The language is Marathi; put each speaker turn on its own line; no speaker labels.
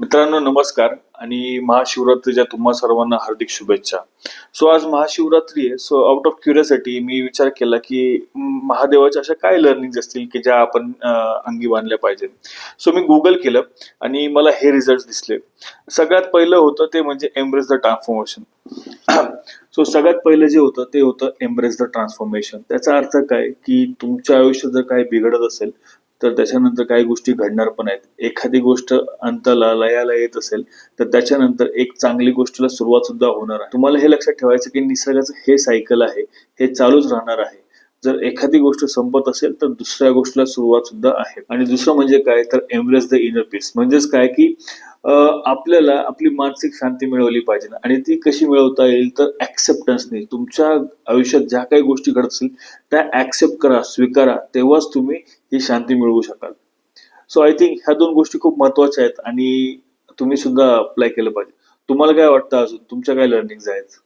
मित्रांनो नमस्कार आणि महाशिवरात्रीच्या तुम्हा सर्वांना हार्दिक शुभेच्छा. सो आज महाशिवरात्री आहे. सो आउट ऑफ क्युरियोसिटी मी विचार केला की महादेवाच्या अशा काय लर्निंग असतील की ज्या आपण अंगी बांधल्या पाहिजेत? सो मी गुगल केलं आणि मला हे रिझल्ट दिसले. सगळ्यात पहिलं होतं ते म्हणजे एम्ब्रेस द ट्रान्सफॉर्मेशन सो सगळ्यात पहिलं जे होतं ते होतं एम्ब्रेस द ट्रान्सफॉर्मेशन त्याचा अर्थ काय? की तुमच्या आयुष्यात जर काही बिघडत असेल तर त्याच्यानंतर काही गोष्टी घडणार पण आहेत. एखादी गोष्ट अंताला लयाला येत असेल तर त्याच्यानंतर एक चांगली गोष्टीला सुरुवात सुद्धा होणार आहे. तुम्हाला हे लक्षात ठेवायचं की निसर्गाचं हे सायकल आहे हे चालूच राहणार आहे. जर एखादी गोष्ट संपत असेल तर दुसऱ्या गोष्टीला सुरुवात सुद्धा आहे. आणि दुसरं म्हणजे काय? तर एम्ब्रेस द इनर पीस म्हणजेच काय की आपल्याला आपली मानसिक शांती मिळवली पाहिजे. आणि ती कशी मिळवता येईल? तर ऍक्सेप्टन्सने तुमच्या आयुष्यात ज्या काही गोष्टी घडत असतील त्या ऍक्सेप्ट करा स्वीकारा. तेव्हाच तुम्ही ही शांती मिळवू शकाल. सो आय थिंक ह्या दोन गोष्टी खूप महत्त्वाच्या आहेत आणि तुम्ही सुद्धा अप्लाय केलं पाहिजे. तुम्हाला काय वाटतं अजून? तुमच्या काय लर्निंग आहेत?